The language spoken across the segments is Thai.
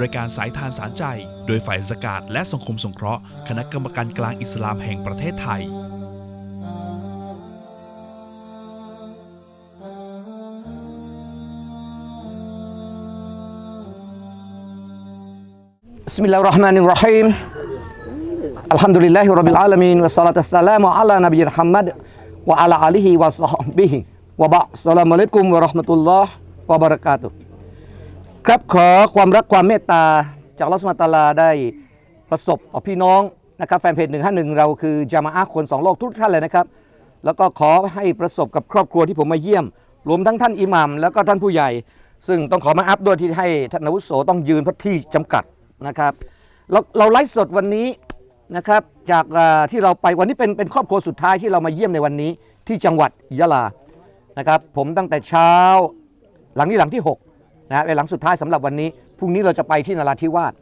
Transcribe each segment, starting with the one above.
รายการสายทานสารใจ โดยฝ่ายสกาดและสังคมสงเคราะห์ คณะกรรมการกลางอิสลามแห่งประเทศไทย بسم الله الرحمن الرحيم อัลฮัมดุลิลลาฮิรับบิลอาลามีนวะสลาตัสสลามุอะลานบีรฮัมมัดวะอะลาอาลีฮิวะซอฮบิฮิวะบะสลามุอะลัยกุมวะราะห์มะตุลลอฮ์วะบะเราะกาตุครับขอความรักความเมตตาจากอัลลอฮ์สุบฮานะตะอาลาได้ประสบต่อพี่น้องนะครับแฟนเพจ151 เราคือจามาอะคนสองโลกทุกท่านเลยนะครับ แล้วก็ขอให้ประสบกับครอบครัวที่ผมมาเยี่ยม รวมทั้งท่านอิหมัมแล้วก็ท่านผู้ใหญ่ ซึ่งต้องขอมาอัพด้วยที่ให้ท่านนวุโสต้องยืนพื้นที่จำกัดนะครับเราเราไลฟ์สดวันนี้ นะครับจากที่เราไปวันนี้เป็นเป็นครอบครัวสุดท้ายที่เรามาเยี่ยมในวันนี้ที่จังหวัดยะลานะครับผมตั้งแต่เช้าหลังนี้หลังที่6นะฮะเป็นหลังสุดท้ายสำหรับวันนี้พรุ่งนี้เราจะไปที่นราธิวาส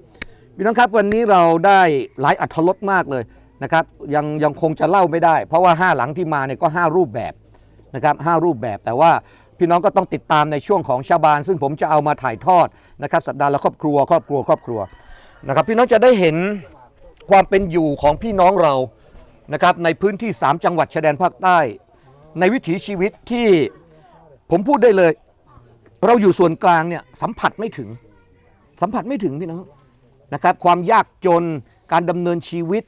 พี่น้องครับวันนี้เราได้หลายอัธรสมากเลยนะครับยังยังคงจะเล่าไม่ได้ เพราะว่า 5 หลังที่มาเนี่ยก็ 5 รูปแบบนะครับหรูปแบบแต่ว่าพี่น้องก็ต้องติดตามในช่วงของชาบาน ซึ่งผมจะเอามาถ่ายทอดนะครับสัปดาห์ละครอบครัวครอบครัวครอบครัวนะครับพี่น้องจะได้เห็น ความเป็นอยู่ของพี่น้องเรานะครับในพื้นที่ 3 จังหวัดชายแดนภาคใต้ ในวิถีชีวิตที่ผมพูดได้เลย เราอยู่ส่วนกลางเนี่ยสัมผัสไม่ถึง สัมผัสไม่ถึงพี่น้องนะครับ ความยากจนการดำเนินชีวิต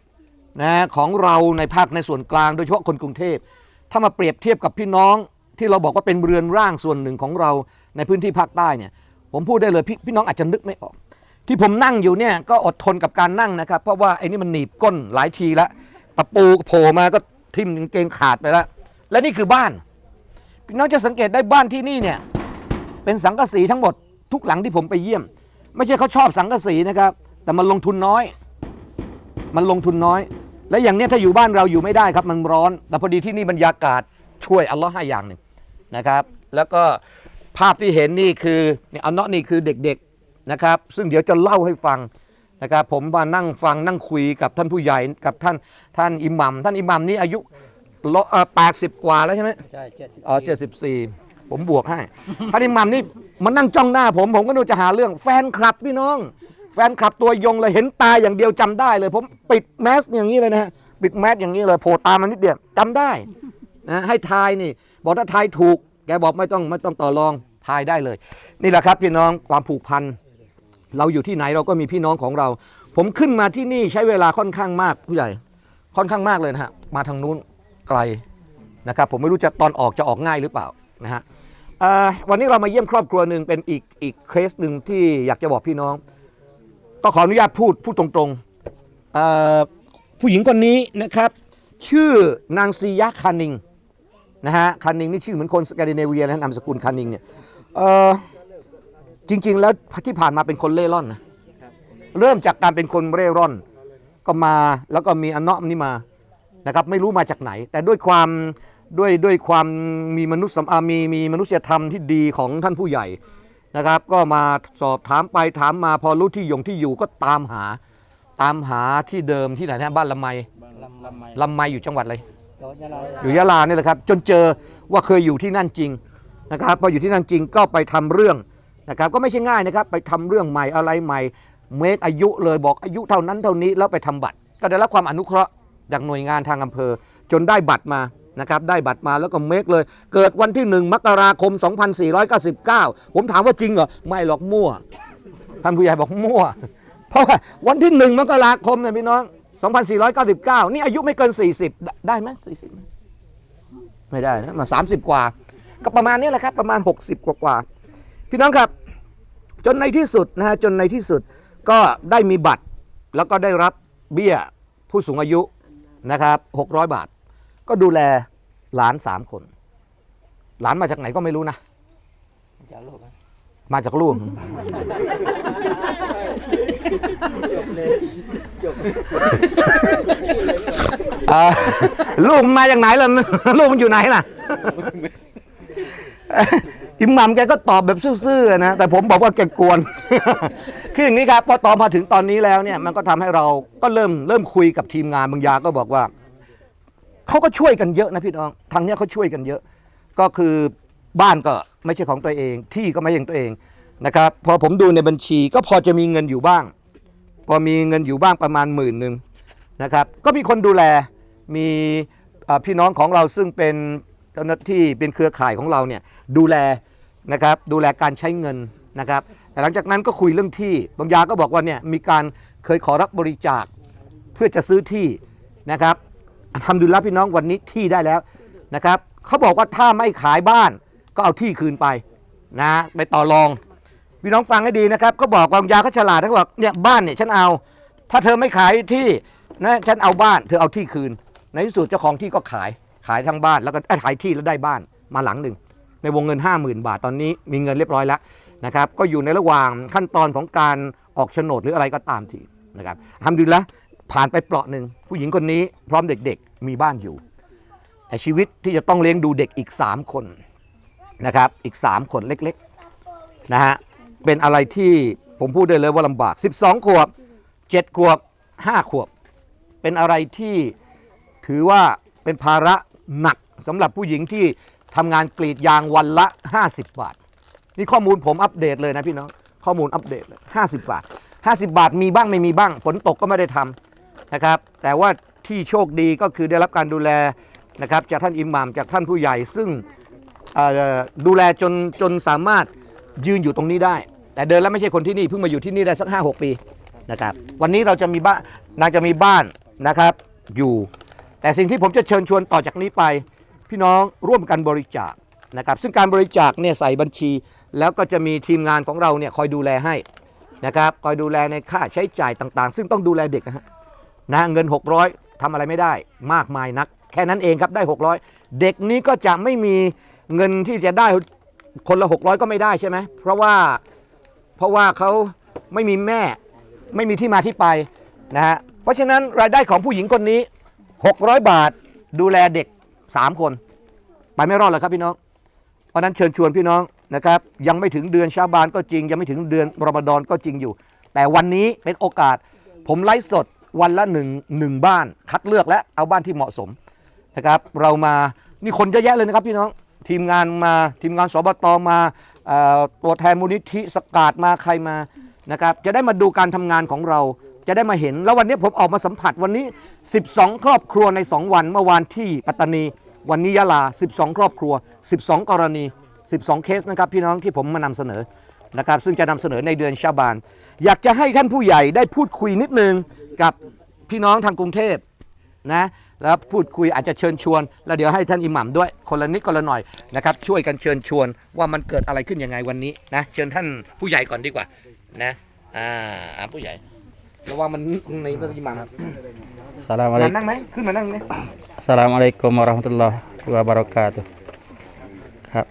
นะของเราในภาคในส่วนกลาง โดยเฉพาะคนกรุงเทพถ้ามาเปรียบเทียบกับพี่น้องที่เราบอกว่าเป็นเรือนร่างส่วนหนึ่งของเราในพื้นที่ภาคใต้เนี่ยผมพูดได้เลยพี่พี่น้องอาจจะนึกไม่ออก ที่ผมนั่งอยู่เนี่ยก็อดทนกับการนั่งนะครับ เพราะว่าไอ้นี่มันหนีบก้นหลายทีแล้วตะปูโผล่มาก็ทิ่มกางเกงขาดไปแล้ว และนี่คือบ้านพี่น้องจะสังเกตได้บ้านที่นี่เนี่ยเป็นสังกะสีทั้งหมดทุกหลังที่ผมไปเยี่ยม ไม่ใช่เขาชอบสังกะสีนะครับ แต่มันลงทุนน้อย มันลงทุนน้อย และอย่างเนี้ยถ้าอยู่บ้านเราอยู่ไม่ได้ครับ มันร้อน แต่พอดีที่นี่บรรยากาศช่วยอัลลอฮ์ให้อย่างหนึ่งนะครับ แล้วก็ภาพที่เห็นนี่คือเนี่ยอัลเนาะนี่คือเด็กๆ นะครับ ซึ่งเดี๋ยวจะเล่าให้ฟังนะครับผมมานั่งฟังนั่งคุยกับท่านผู้ใหญ่กับท่านท่านอิหมัมท่านอิหมัมนี่อายุแปดสิบกว่าแล้วใช่ไหมใช่เจ็ดสิบอ๋อเจ็ดสิบสี่ผมบวกให้ท่านอิหมัมนี่มันนั่งจ้องหน้าผม ผมก็นูจะหาเรื่องแฟนคลับพี่น้อง แฟนคลับตัวยงเลยเห็นตาอย่างเดียวจำได้เลย ผมปิดแมสอย่างนี้เลยนะฮะปิดแมสอย่างนี้เลยโผล่ตามันนิดเดียวจำได้นะให้ทายนี่ บอกถ้าทายถูก แกบอกไม่ต้องไม่ต้องต่อรองทายได้เลย นี่แหละครับพี่น้องความผูกพัน เราอยู่ที่ไหนเราก็มีพี่น้องของเรา ผมขึ้นมาที่นี่ใช้เวลาค่อนข้างมากผู้ใหญ่ ค่อนข้างมากเลยนะฮะมาทางนู้นไกลนะครับผมไม่รู้จะตอนออกจะออกง่ายหรือเปล่านะฮะวันนี้เรามาเยี่ยมครอบครัวหนึ่งเป็นอีกอีกเคสหนึ่งที่อยากจะบอกพี่น้อง ก็ขออนุญาตพูดพูดตรงๆผู้หญิงคนนี้นะครับ ชื่อนางซียะคานิงนะฮะคานิงนี่ชื่อเหมือนคนสแกนดิเนเวียนะนามสกุลคานิงเนี่ย จริง ๆ แล้วที่ผ่านมาเป็นคนเล่ร่อนนะเริ่มจากการเป็นคนเร่ร่อน ก็มาแล้วก็มีอันเนาะนี่มานะครับ ไม่รู้มาจากไหน แต่ด้วยความด้วยด้วยความมีมนุษยสัมอ่ามีมีมนุษยธรรมที่ดีของท่านผู้ใหญ่นะครับ ก็มาสอบถามไปถามมาพอรู้ที่ยงที่อยู่ก็ตามหาตามหาที่เดิมที่ไหนนะบ้านลำไมลำลำไมลำไมอยู่จังหวัดอะไรเราจะเราอยู่ยะลาเนี่ยแหละครับ จนเจอว่าเคยอยู่ที่นั่นจริงนะครับพออยู่ที่นั่นจริงก็ไปทำเรื่อง นะครับก็ไม่ใช่ง่ายนะครับไปทำเรื่องใหม่อะไรใหม่เมคอายุเลยบอกอายุเท่านั้นเท่านี้แล้วไปทำบัตร ก็ได้รับความอนุเคราะห์จากหน่วยงานทางอำเภอ จนได้บัตรมานะครับได้บัตรมาแล้วก็เมคเลย เกิดวันที่ 1 มกราคม 2499 ผมถามว่าจริงเหรอ ไม่หรอกมั่วท่านผู้ใหญ่บอกมั่ว เพราะว่าวันที่ 1 มกราคมเนี่ยพี่น้อง 2499 นี่อายุไม่เกิน 40 ได้ได้ไหม40 ไม่ได้นะมา 30 กว่า ก็ประมาณนี้แหละครับ ประมาณ 60 กว่ากว่าพี่น้องครับ จนในที่สุดนะฮะจนในที่สุดก็ได้มีบัตร แล้วก็ได้รับเบี้ยผู้สูงอายุนะครับ600 บาท ก็ดูแลหลาน3คน หลานมาจากไหนก็ไม่รู้นะจะโลกนะมาจากลูกอ่าลูกมันมาจากไหนล่ะ ลูกมันอยู่ไหนล่ะ อิหมัมแกก็ตอบแบบซื่อๆนะแต่ผมบอกว่าแกกวน คืออย่างนี้ครับพอตอนมาถึงตอนนี้แล้วเนี่ยมันก็ทำให้เราก็เริ่มเริ่มคุยกับทีมงานบางยาก็บอกว่าเขาก็ช่วยกันเยอะนะพี่น้องทางเนี้ยเขาช่วยกันเยอะ ก็คือบ้านก็ไม่ใช่ของตัวเอง ที่ก็ไม่ใช่ของตัวเองนะครับพอผมดูในบัญชีก็พอจะมีเงินอยู่บ้าง พอมีเงินอยู่บ้างประมาณหมื่นหนึ่งนะครับก็มีคนดูแลมีพี่น้องของเราซึ่งเป็นเจ้าหน้าที่เป็นเครือข่ายของเราเนี่ยดูแล นะครับดูแลการใช้เงินนะครับแต่หลังจากนั้นก็คุยเรื่องที่บางยาก็บอกว่าเนี่ยมีการเคยขอรับบริจาคเพื่อจะซื้อที่นะครับทำดุลละพี่น้องวันนี้ที่ได้แล้วนะครับเขาบอกว่าถ้าไม่ขายบ้านก็เอาที่คืนไปนะไปต่อรองพี่น้องฟังให้ดีนะครับเขาบอกวางยาเขาฉลาดเขาบอกเนี่ยบ้านเนี่ยฉันเอา ถ้าเธอไม่ขายที่นะฉันเอาบ้านเธอเอาที่คืน ในที่สุดเจ้าของที่ก็ขายขายทั้งบ้านแล้วก็ขายที่แล้วได้บ้านมาหลังหนึ่ง ในวงเงิน 50,000 บาทตอนนี้มีเงินเรียบร้อยแล้วนะครับก็อยู่ในระหว่างขั้นตอนของการออกโฉนดหรืออะไรก็ตามทีนะครับทำดีแล้วผ่านไปเปราะหนึ่งผู้หญิงคนนี้พร้อมเด็กๆมีบ้านอยู่แต่ชีวิตที่จะต้องเลี้ยงดูเด็กอีก 3 คนนะครับอีก 3 คนเล็กๆนะฮะเป็นอะไรที่ผมพูดได้เลยว่าลำบาก 12 ขวบ 7 ขวบ 5 ขวบ เป็นอะไรที่ถือว่าเป็นภาระหนัก สำหรับผู้หญิงที่ทำงานกรีดยางวันละ 50 บาท นี่ข้อมูลผมอัปเดตเลยนะพี่น้องข้อมูลอัปเดตเลย50 บาท 50 บาทมีบ้างไม่มีบ้างฝนตกก็ไม่ได้ทำนะครับ แต่ว่าที่โชคดีก็คือได้รับการดูแลนะครับจากท่านอิหมัมจากท่านผู้ใหญ่ ซึ่งดูแลจนจนสามารถยืนอยู่ตรงนี้ได้ แต่เดินแล้วไม่ใช่คนที่นี่เพิ่งมาอยู่ที่นี่ได้สัก 5-6 ปีนะครับวันนี้เราจะมีบ้านนางจะมีบ้านนะครับอยู่ แต่สิ่งที่ผมจะเชิญชวนต่อจากนี้ไป พี่น้องร่วมกันบริจาคนะครับ ซึ่งการบริจาคเนี่ยใส่บัญชี แล้วก็จะมีทีมงานของเราเนี่ยคอยดูแลให้นะครับคอยดูแลในค่าใช้จ่ายต่างๆ ซึ่งต้องดูแลเด็กนะฮะนะเงิน 600ทำอะไรไม่ได้มากมายนัก แค่นั้นเองครับได้ 600 เด็กนี้ก็จะไม่มีเงินที่จะได้คนละ 600 ก็ไม่ได้ใช่ไหมเพราะว่าเพราะว่าเขาไม่มีแม่ไม่มีที่มาที่ไปนะฮะเพราะฉะนั้นรายได้ของผู้หญิงคนนี้ 600 บาทดูแลเด็ก 3คน ไปไม่รอดหรอกครับพี่น้อง เพราะนั้นเชิญชวนพี่น้องนะครับ ยังไม่ถึงเดือนชาบานก็จริง ยังไม่ถึงเดือนรอมฎอนก็จริงอยู่ แต่วันนี้เป็นโอกาส ผมไลฟ์สดวันละหนึ่งหนึ่งบ้าน คัดเลือกและเอาบ้านที่เหมาะสมนะครับ เรามานี่คนเยอะแยะเลยนะครับพี่น้องทีมงานมาทีมงานสบตมาตัวแทนมูลนิธิสกาดมาใครมานะครับ จะได้มาดูการทำงานของเรา จะได้มาเห็น แล้ววันนี้ผมออกมาสัมผัสวันนี้ 12 ครอบครัวใน 2 วันเมื่อวานที่ปัตตานี วันนี้ยะลา 12 ครอบครัว 12 กรณี 12 เคสนะครับพี่น้องที่ผมมานำเสนอนะครับซึ่งจะนำเสนอในเดือนชาบาน อยากจะให้ท่านผู้ใหญ่ได้พูดคุยนิดนึงกับพี่น้องทางกรุงเทพนะแล้วพูดคุยอาจจะเชิญชวน แล้วเดี๋ยวให้ท่านอิหมัมด้วยคนละนิดคนละหน่อยนะครับช่วยกันเชิญชวนว่ามันเกิดอะไรขึ้นยังไงวันนี้นะเชิญท่านผู้ใหญ่ก่อนดีกว่านะอ่าผู้ใหญ่ ระวังมันในท่านอิหมัม Assalamualaikum นั่งไหมขึ้นมานั่งไหม Assalamualaikum warahmatullahi wabarakatuh ครับ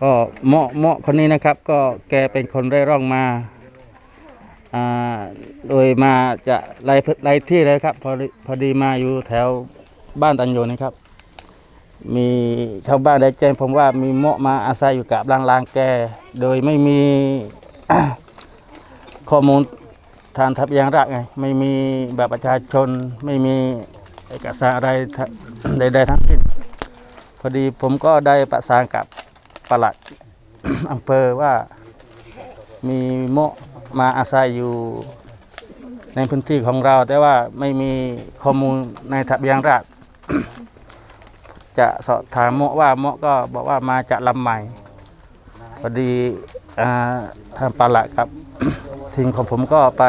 ก็เหมาะเหมาะคนนี้นะครับ ก็แกเป็นคนเร่ร่องมาอ่าโดยมาจะไล่ไล่ที่เลยครับพอดีพอดีมาอยู่แถวบ้านตันโยนะครับ มีชาวบ้านได้แจ้งผมว่ามีเหมาะมาอาศัยอยู่กับลางลางๆแก โดยไม่มี ข้อมูล ทางทับยางรักไง ไม่มีแบบประชาชน ไม่มีเอกสารอะไรใดๆทั้งสิ้นพอดีผมก็ได้ประสานกับปลัดอำเภอว่ามีโมมาอาศัยอยู่ในพื้นที่ของเรา แต่ว่าไม่มีข้อมูลในทะเบียนราษฎร์จะสอบถามโมว่าโมก็บอกว่ามาจากลำใหม่ พอดีอทางปลัดครับ ทีมของผมก็ไป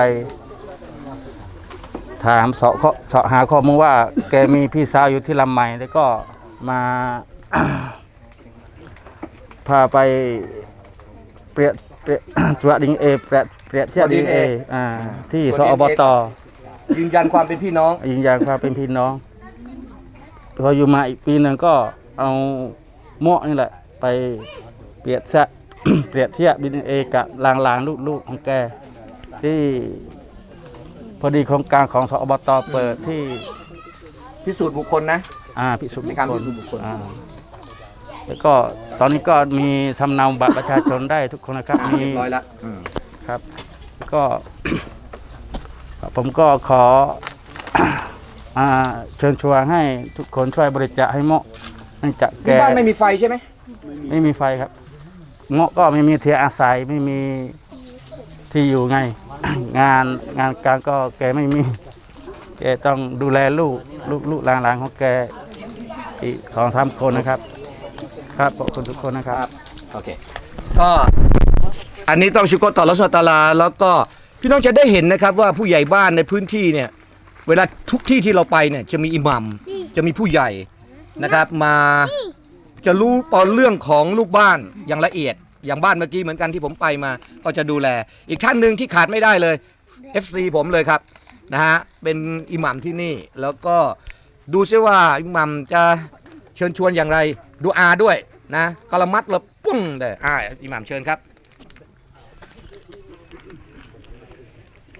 ถามเสาะข้อเสาะหาข้อมูลว่า แกมีพี่สาวอยู่ที่ลำใหม่แล้วก็มาพาไปเปรียบเปรียบตรวจดิงเอเปรียบเปรียบเทียบดิงเออ่าที่สอบตยืนยันความเป็นพี่น้องยิงยางความเป็นพี่น้องพออยู่มาอีกปีหนึ่งก็เอาหม้อนี่แหละ ไปเปรียบเทียบเปรียบเทียบดินเอกับลางลางๆลูกๆของแก ที่พอดีโครงการของสอบตเปิดที่พิสูจน์บุคคลนะ อ่าพิสูจน์ในการพิสูจน์บุคคล อ่าแล้วก็ตอนนี้ก็มีทำเนาบัตรประชาชนได้ทุกคนนะครับมีเรียบร้อยแล้วครับ ก็ ผมก็ขอ อ่าเชิญชวนให้ทุกคนช่วยบริจาคให้เหมาะเนื่องจากแกที่บ้านไม่มีไฟใช่ไหมไม่มีไฟครับเหมาะก็ไม่มีที่อาศัยไม่มีที่อยู่ไง งานงานการก็แกไม่มี แกต้องดูแลลูกลูกลูกหลานๆของแกอีกสองสามคนนะครับ ครับขอบคุณทุกคนนะครับ โอเค ก็อันนี้ต้องชุกรต่อรัสตาลา แล้วก็พี่น้องจะได้เห็นนะครับว่าผู้ใหญ่บ้านในพื้นที่เนี่ย เวลาทุกที่ที่เราไปเนี่ยจะมีอิหมัมจะมีผู้ใหญ่นะครับมาจะรู้ปอเรื่องของลูกบ้านอย่างละเอียด อย่างบ้านเมื่อกี้เหมือนกันที่ผมไปมา ก็จะดูแล อีกท่านหนึ่งที่ขาดไม่ได้เลย FC ผมเลยครับนะฮะเป็นอิหมัมที่นี่ แล้วก็ดูซิว่าอิหมัมจะเชิญชวนอย่างไร ดูอาด้วยนะกะละมัดละปุ้งเลยอ่าอิหมัมเชิญครับ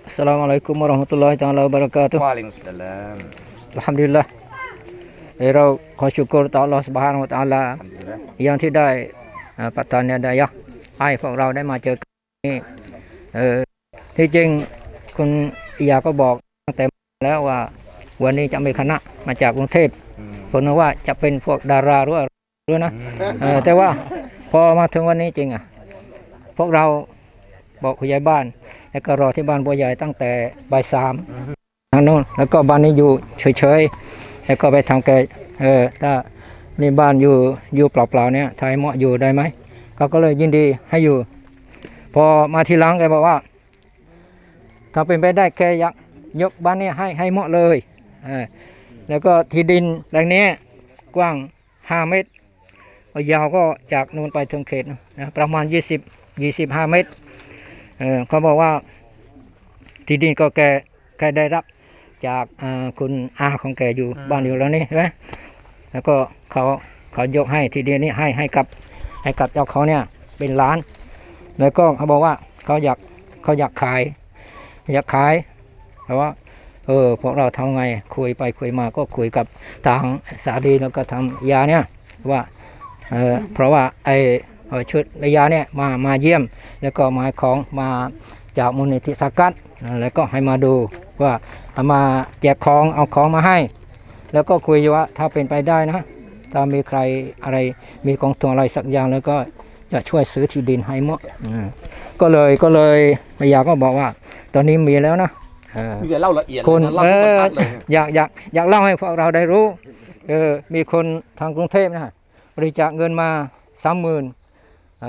Assalamualaikum warahmatullahi taala wabarakatuh วาลิมสลาม Alhamdulillah เอ่อเราขอชูกรต่อ Allah Subhanahu wa taala อย่างที่ได้เอ่อ ประทานเนี่ยได้ยะให้พวกเราได้มาเจอกันนี่เออที่จริงคุณอิยาก็บอกตั้งแต่แล้วว่า วันนี้จะมีคณะมาจากกรุงเทพคนนึกว่าจะเป็นพวกดาราหรืออะไรหรือนะเออแต่ว่าพอมาถึงวันนี้จริงอะ พวกเราบอกผู้ใหญ่บ้าน แล้วก็รอที่บ้านบัวใหญ่ตั้งแต่บ่ายสามทางโน้นแล้วก็บ้านนี้อยู่เฉยๆแล้วก็ไปทำแกเออถ้า นี่บ้านอยู่อยู่เปล่าๆเนี่ยทายเหมาะอยู่ได้ไหมเขาก็เลยยินดีให้อยู่ พอมาทีหลังแกบอกว่า ถ้าเป็นไปได้แกอยากยกบ้านนี้ให้ให้เหมาะเลยเแล้วก็ที่ดินแหล่งนี้กว้าง 5 เมตรยาวก็จากนูนไปถึงเขตนะประมาณ 20 25 เมตรเเขาบอกว่าที่ดินก็แกแกได้รับจากคุณอาของแกอยู่บ้านอยู่แล้วนี่ใช่ไหมแล้วก็ เขาเขายกให้ที่ดินนี้ให้ให้กับให้กับเจ้าเขาเนี่ยเป็นล้าน แล้วก็เขาบอกว่าเขาอยากเขาอยากขาย อยากขายแต่ว่าเออพวกเราทำไงคุยไปคุยมาก็คุยกับทางสาดีแล้วก็ทำยาเนี่ยว่าเออเพราะว่าไอชุดยาเนี่ยมามาเยี่ยม แล้วก็มาของมาจากมูลนิธิสกัดแล้วก็ให้มาดูว่าเอามาแจกของเอาของมาให้ แล้วก็คุยว่าถ้าเป็นไปได้นะ ถ้ามีใครอะไรมีกองทุนอะไรสักอย่างแล้วก็จะช่วยซื้อที่ดินให้หมดอืมก็เลยก็เลยแม่ยาก็บอกว่า ตอนนี้มีแล้วนะเออมีแต่เล่าละเอียดคนเลยนะเล่าเอทุกบรรอทัดเลยอยากอยากอยากเล่าให้พวกเราได้รู้เออมีคนทางกรุงเทพนะบริจาคเงินมาสามหมื่น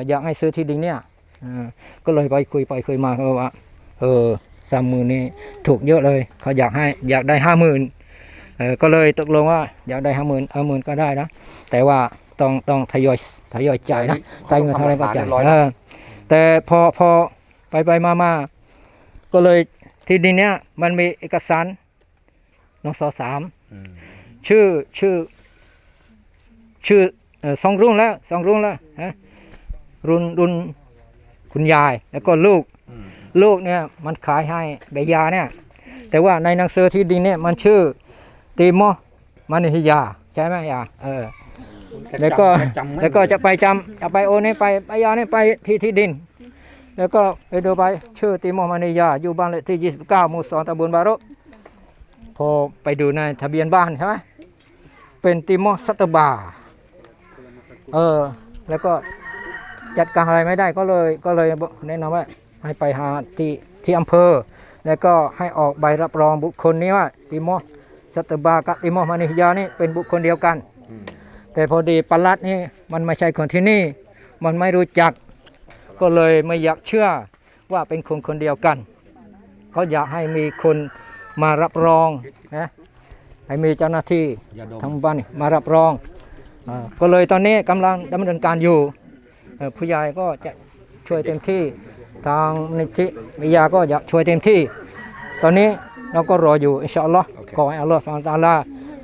อยากให้ซื้อที่ดินเนี่ยเออก็เลยไปคุยไปคุยมาเขาบอกว่าเออสามหมื่นนี่ถูกเยอะเลย เขาอยากให้อยากได้ห้าหมื่น เออก็เลยตกลงว่าอยากได้ห้าหมื่นห้าหมื่นก็ได้นะ แต่ว่าต้องต้องทยอยทยอยจ่ายนะใช้เงินเท่าไหรก็จ่ายเออแต่พอพอไปไปมามาก็เลยที่ดินเนี้ยมันมีเอกสารนสสามชื่อชื่อ ชื่อเอ่อสองรุ่นแล้วสองรุ่นแล้วฮะรุ่นรุ่นคุณยายแล้วก็ลูก ลูกเนี่ยมันขายให้เบยาเนี่ย แต่ว่าในหนังสือที่ดินเนี่ยมันชื่อ ติโมมานิฮิยาใช่ไหมยาเออแล้วก็แล้วก็จะไปจำจะไปโอนให้ไปไปยาเนี่ยไปที่ที่ดิน แล้วก็ไปดูไปชื่อติโมมานิยา อยู่บ้านเลขที่ 29 หมู่สองตำบลบารุพอไปดูในทะเบียนบ้านใช่ไหมเป็นติโมสัตบา เออ แล้วก็จัดการอะไรไม่ได้ก็เลยก็เลยแนะนำว่าให้ไปหาที่ที่อำเภอ แล้วก็ให้ออกใบรับรองบุคคลนี้ว่าติโม สัตบากับติโมมานิยานี่เป็นบุคคลเดียวกัน แต่พอดีปลัดนี่มันไม่ใช่คนที่นี่ มันไม่รู้จัก ก็เลยไม่อยากเชื่อว่าเป็นคนคนเดียวกันเขาอยากให้มีคนมารับรองนะให้มีเจ้าหน้าที่ทั้งบ้านนี่มารับรองอาก็เลยตอนนี้กำลังดำเนินการอยู่เอ่อผู้ใหญ่ก็จะช่วยเต็มที่ทางนิติวิทยาก็อยากช่วยเต็มที่ ตอนนี้เราก็รออยู่อินชาอัลลอฮ์ ขอให้อัลลอฮ์สุบฮานะฮูวะตะอาลา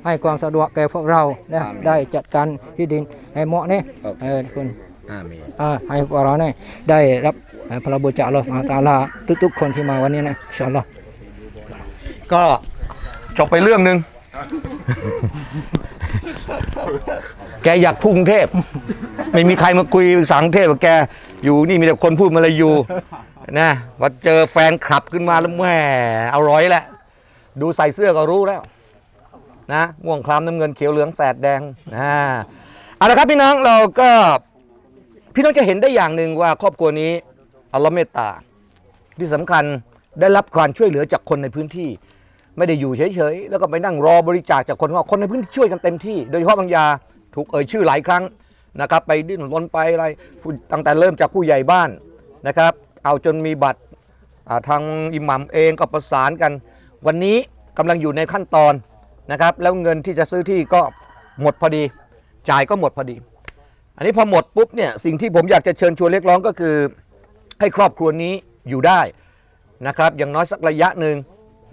ให้ความสะดวกแก่พวกเรานะได้จัดการที่ดินให้เหมาะนี่เออคุณอามีอ่าให้พวกเราเนี่ยได้รับเอ่อพระบุญจากอัลลอฮ์สุบฮานะฮูวะตะอาลาทุกๆคนที่มาวันนี้นะอินชาอัลลอฮ์ก็จบไปเรื่องหนึ่งแกอยากพุ่งเทพ ไม่มีใครมาคุยสังเทพกับแกอยู่นี่มีแต่คนพูดมาเลยอยู่นะพอเจอแฟนคลับขึ้นมาแล้วแหม่เอาร้อยแหละ ดูใส่เสื้อก็รู้แล้วนะม่วงคล้ำน้ำเงินเขียวเหลืองแสดแดงอ่าเอาละครับพี่น้องเราก็พี่น้องจะเห็นได้อย่างหนึ่งว่าครอบครัวนี้อัลลอฮ์เมตตา ที่สำคัญได้รับการช่วยเหลือจากคนในพื้นที่ ไม่ได้อยู่เฉยๆแล้วก็ไปนั่งรอบริจาคจากคนว่าคนในพื้นที่ช่วยกันเต็มที่ โดยเฉพาะบางยาถูกเอ่ยชื่อหลายครั้งนะครับ ไปดิ้นรนไปอะไรตั้งแต่เริ่มจากผู้ใหญ่บ้านนะครับ เอาจนมีบัตรทางอิหมัมเองก็ประสานกัน วันนี้กำลังอยู่ในขั้นตอนนะครับ แล้วเงินที่จะซื้อที่ก็หมดพอดี จ่ายก็หมดพอดี อันนี้พอหมดปุ๊บเนี่ยสิ่งที่ผมอยากจะเชิญชวนเรียกร้องก็คือ ให้ครอบครัวนี้อยู่ได้นะครับ อย่างน้อยสักระยะหนึ่ง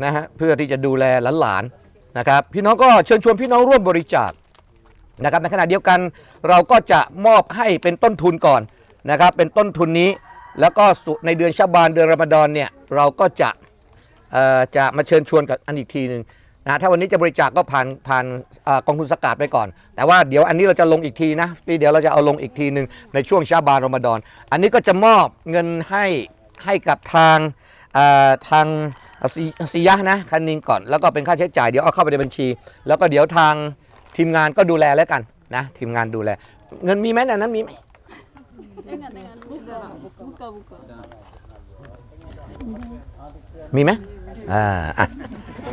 นะฮะเพื่อที่จะดูแลหลานๆนะครับ พี่น้องก็เชิญชวนพี่น้องร่วมบริจาคนะครับในขณะเดียวกันเราก็จะมอบให้เป็นต้นทุนก่อนนะครับ เป็นต้นทุนนี้ แล้วก็สุในเดือนชาบานเดือนรอมฎอนเนี่ยเราก็จะ จะมาเชิญชวนกับอันอีกทีหนึ่งนะถ้าวันนี้จะบริจาคก็ผ่านผ่านเอ่อกองทุนสกาดไปก่อน แต่ว่าเดี๋ยวอันนี้เราจะลงอีกทีนะปีเดี๋ยวเราจะเอาลงอีกทีหนึ่งในช่วงชาบานรอมฎอนอันนี้ก็จะมอบเงินให้ให้กับทางเอ่อทางซีซียะห์นะคันนิงก่อนแล้วก็เป็นค่าใช้จ่ายเดี๋ยวเอาเข้าไปในบัญชี แล้วก็เดี๋ยวทางทีมงานก็ดูแลแล้วกันนะทีมงานดูแล เงินมีไหมในนั้นมีไหม Dengan dengan buka buka buka. มีไหม อ่าอะ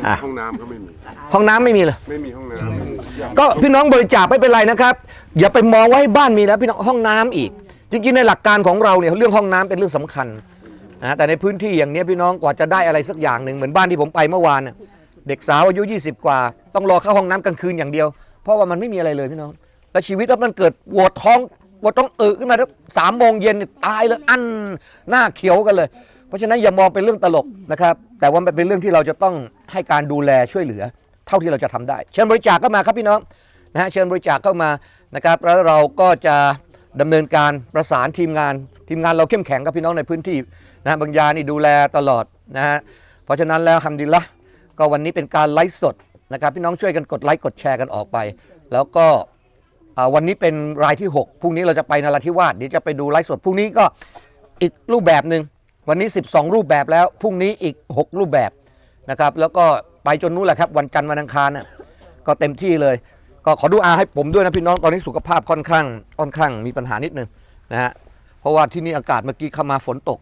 อะห้องน้ำก็ไม่มี ห้องน้ำไม่มีเลย ไม่มีห้องน้ำก็พี่น้องบริจาคไม่เป็นไรนะครับ อย่าไปมองว่าให้บ้านมีแล้วพี่น้องห้องน้ำอีก จริงๆในหลักการของเราเนี่ยเรื่องห้องน้ำเป็นเรื่องสำคัญนะแต่ในพื้นที่อย่างเนี้ยพี่น้องกว่าจะได้อะไรสักอย่างหนึ่งเหมือนบ้านที่ผมไปเมื่อวานน่ะเด็กสาวอายุ 20 กว่า ต้องรอเข้าห้องน้ำกลางคืนอย่างเดียว เพราะว่ามันไม่มีอะไรเลยพี่น้อง แล้วชีวิตแล้วมันเกิดปวดท้องปวดท้องเออขึ้นมาแล้วสามโมงเย็นนี่ตายเลยอันหน้าเขียวกันเลย เพราะฉะนั้นอย่ามองเป็นเรื่องตลกนะครับ แต่ว่ามันเป็นเรื่องที่เราจะต้องให้การดูแลช่วยเหลือ เท่าที่เราจะทำได้ เชิญบริจาคเข้ามาครับพี่น้องนะฮะเชิญบริจาคเข้ามานะครับแล้วเราก็จะดำเนินการประสานทีมงาน ทีมงานเราเข้มแข็งกับพี่น้องในพื้นที่นะฮะบางยานี่ดูแลตลอดนะฮะเพราะฉะนั้นแล้วฮัมดิลละก็วันนี้เป็นการไลฟ์สดนะครับพี่น้องช่วยกันกดไลค์กดแชร์กันออกไป แล้วก็วันนี้เป็นรายที่ 6 พรุ่งนี้เราจะไปนราธิวาสเดี๋ยวจะไปดูไลฟ์สดพรุ่งนี้ก็อีกรูปแบบหนึ่ง วันนี้ 12 รูปแบบแล้วพรุ่งนี้อีก 6 รูปแบบนะครับแล้วก็ไปจนนู้นแหละครับวันจันทร์วันอังคารน่ะก็เต็มที่เลย ก็ขอดูอาให้ผมด้วยนะพี่น้องตอนนี้สุขภาพค่อนข้างค่อนข้างมีปัญหานิดนึงนะฮะเพราะว่าที่นี่อากาศเมื่อกี้เข้ามาฝนตก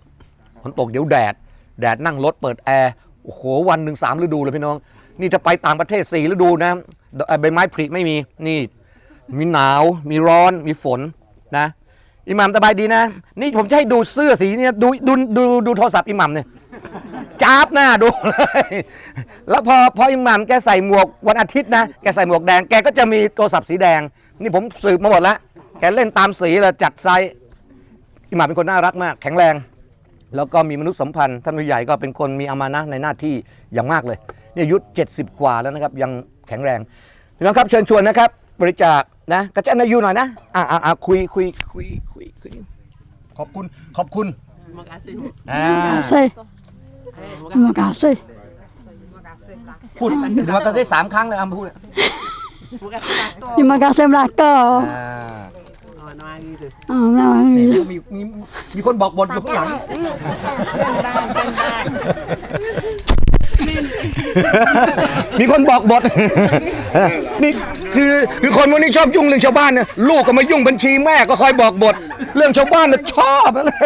ฝนตกเดี๋ยวแดด แดดนั่งรถเปิดแอร์โอ้โหวันหนึ่งสามฤดูเลยพี่น้อง นี่ถ้าไปต่างประเทศสี่ฤดูนะใบไม้ผลิไม่มีนี่มีหนาว มีร้อนมีฝนนะ อิหมัมสบายดีนะ นี่ผมจะให้ดูเสื้อสีเนี่ยดูดูดูดูโทรศัพท์อิหมัมเนี่ยจ้าบหน้าดูเลยแล้วพอพออิหมัมแกใส่หมวกวันอาทิตย์นะแกใส่หมวกแดงแกก็จะมีโทรศัพท์สีแดง นี่ผมสืบมาหมดแล้วแกเล่นตามสีเลยจัดไซส์อิหมัมเป็นคนน่ารักมาก แข็งแรง แล้วก็มีมนุษยสัมพันธ์ท่านผู้ใหญ่ก็เป็นคนมีอามานะในหน้าที่อย่างมากเลยนี่อายุ70 กว่าแล้วนะครับ ยังแข็งแรงพี่น้องครับเชิญชวนนะครับ บริจาคนะกระจายนายูหน่อยนะอ่าอ่าคุยคุยคุย คุยคุยขอบคุณ ขอบคุณอ่า kasih. Terima kasih. พูดเดี๋ยวมันก็ใช้สามครั้งเลยอะพูด Terima kasih Melaka. อ่า Ah, nama นี่ ini. มีมีมีคนบอกบทอยู่ข้างหลัง มีคนบอกบทนี่คือคือคนพวกนี้ชอบยุ่งเรื่องชาวบ้านเนี่ยลูกก็มายุ่งบัญชีแม่ก็คอยบอกบท เรื่องชาวบ้านเนี่ยชอบนะเลย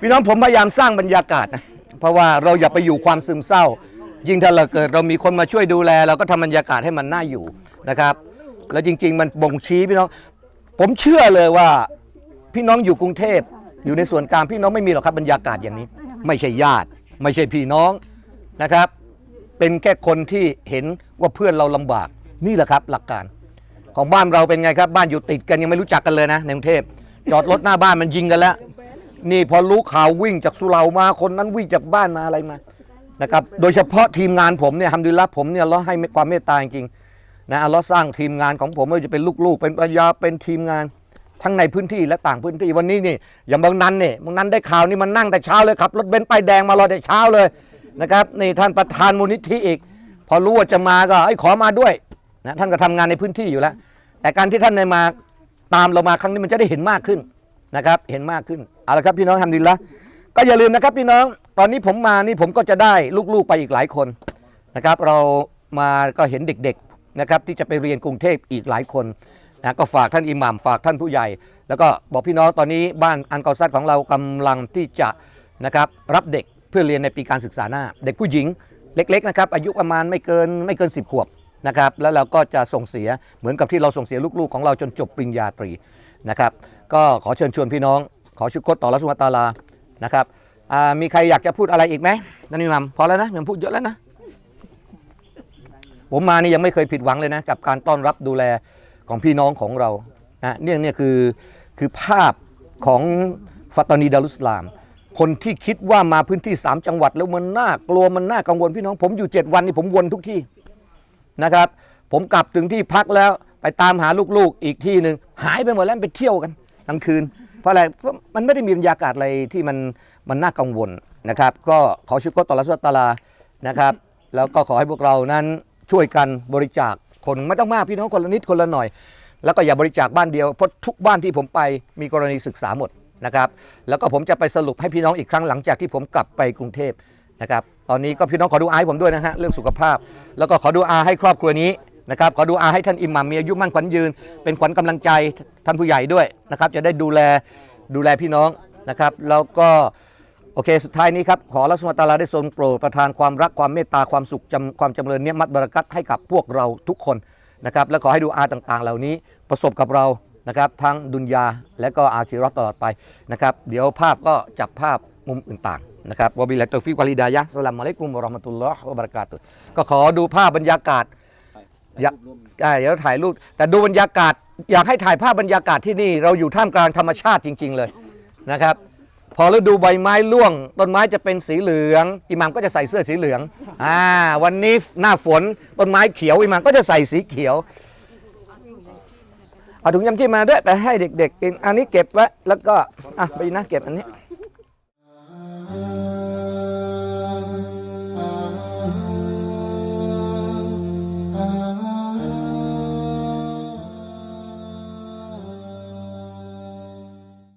พี่น้องผมพยายามสร้างบรรยากาศนะเพราะว่าเราอย่าไปอยู่ความซึมเศร้า ยิ่งถ้าเราเกิดเรามีคนมาช่วยดูแล เราก็ทำบรรยากาศให้มันน่าอยู่นะครับ แล้วจริง ๆ มันบ่งชี้พี่น้อง ผมเชื่อเลยว่า พี่น้องอยู่กรุงเทพอยู่ในส่วนกลางพี่น้องไม่มีหรอกครับบรรยากาศอย่างนี้ ไม่ใช่ญาติ ไม่ใช่พี่น้องนะครับ เป็นแค่คนที่เห็นว่าเพื่อนเราลำบากนี่แหละครับ หลักการของบ้านเราเป็นไงครับ บ้านอยู่ติดกันยังไม่รู้จักกันเลยนะในกรุงเทพจอดรถหน้าบ้านมันยิงกันแล้ว นี่พอรู้ข่าววิ่งจากสุเหร่ามาคนนั้นวิ่งจากบ้านมาอะไรมานะครับโดยเฉพาะทีมงานผมเนี่ยทำดีละผมเนี่ยเราให้ความเมตตาจริงนะเราสร้างทีมงานของผมไม่ว่าจะเป็นลูกๆ เป็นปัญญาเป็นทีมงาน ทั้งในพื้นที่และต่างพื้นที่วันนี้นี่อย่างบางนั้นนี่บางนั้นได้ข่าวนี่มันนั่งแต่เช้าเลยครับรถเบนซ์ป้ายแดงมารอแต่เช้าเลยนะครับนี่ท่านประธานมูลนิธิอีก พอรู้ว่าจะมาก็ไอ้ขอมาด้วยนะท่านก็ทำงานในพื้นที่อยู่แล้ว แต่การที่ท่านได้มาตามเรามาครั้งนี้มันจะได้เห็นมากขึ้นนะครับเห็นมากขึ้นเอาละครับพี่น้องทำดีละก็อย่าลืมนะครับพี่น้องตอนนี้ผมมานี่ผมก็จะได้ลูกๆไปอีกหลายคนนะครับ เรามาก็เห็นเด็กๆนะครับที่จะไปเรียนกรุงเทพอีกหลายคน นะก็ฝากท่านอิหม่ามฝากท่านผู้ใหญ่ แล้วก็บอกพี่น้องตอนนี้บ้านอันกอซัดของเรากำลังที่จะนะครับรับเด็กเพื่อเรียนในปีการศึกษาหน้า เด็กผู้หญิงเล็กๆนะครับอายุประมาณไม่เกินไม่เกิน 10 ขวบนะครับแล้วเราก็จะส่งเสียเหมือนกับที่เราส่งเสียลูกๆ ของเราจนจบปริญญาตรีนะครับก็ขอเชิญชวนพี่น้อง ขอชุกรต่อรัสุวตาลานะครับมีใครอยากจะพูดอะไรอีกไหมนันนิมพอแล้วนะยังพูดเยอะแล้วนะผมมานี่ยังไม่เคยผิดหวังเลยนะกับการต้อนรับดูแล ของพี่น้องของเรานะเนี่ยเนี่ยคือคือภาพของฟัตตานีดารุสลาม คนที่คิดว่ามาพื้นที่ 3 จังหวัดแล้วมันน่ากลัวมันน่ากังวลพี่น้องผมอยู่ 7 วันนี่ผมวนทุกที่นะครับ ผมกลับถึงที่พักแล้วไปตามหาลูกๆอีกที่หนึ่งหายไปหมดแล้วไปเที่ยวกันกลางคืน เพราะอะไรเพราะมันไม่ได้มีบรรยากาศอะไรที่มันมันน่ากังวลนะครับ ก็ขอชุกรต่อรัสวตาลานะครับ แล้วก็ขอให้พวกเรานั้นช่วยกันบริจาค คนไม่ต้องมากพี่น้องคนละนิดคนละหน่อย แล้วก็อย่าบริจาคบ้านเดียวเพราะทุกบ้านที่ผมไปมีกรณีศึกษาหมดนะครับ แล้วก็ผมจะไปสรุปให้พี่น้องอีกครั้งหลังจากที่ผมกลับไปกรุงเทพนะครับ ตอนนี้ก็พี่น้องขอดูอาให้ผมด้วยนะฮะเรื่องสุขภาพ แล้วก็ขอดูอาให้ครอบครัวนี้นะครับขอดูอาให้ท่านอิหมัมมีอายุมั่นขวัญยืน เป็นขวัญกำลังใจท่านผู้ใหญ่ด้วยนะครับ จะได้ดูแลดูแลพี่น้องนะครับ แล้วก็ โอเค สุดท้ายนี้ครับ ขอรัสมตาลาได้ทรงโปรดประทานความรักความเมตตาความสุขจำความจำเริญเนียมัดบารักัตให้กับพวกเราทุกคนนะครับและขอให้ดูอาต่างๆ เหล่านี้ประสบกับเรานะครับทั้งดุนยาและก็อาคิเรอตตลอดไปนะครับเดี๋ยวภาพก็จับภาพมุมอื่นต่างนะครับวะบิลลาฮิตอฟิกวะลิดายะฮ์สสลามอะลัยกุมวะเราะห์มะตุลลอฮ์วะบะเราะกาตุฮ์ก็ขอดูภาพบรรยากาศอยากได้เดี๋ยวถ่ายรูปแต่ดูบรรยากาศอยากให้ถ่ายภาพบรรยากาศที่นี่เราอยู่ท่ามกลางธรรมชาติจริง ๆเลยนะครับ พอฤดูใบไม้ร่วง ต้นไม้จะเป็นสีเหลืองอิหมัมก็จะใส่เสื้อสีเหลืองอ่าวันนี้หน้าฝนต้นไม้เขียวอิหมัมก็จะใส่สีเขียวเอาถุงยำที่มาด้วยไปให้เด็กๆกินอันนี้เก็บไว้แล้วก็อะไปนะเก็บอันนี้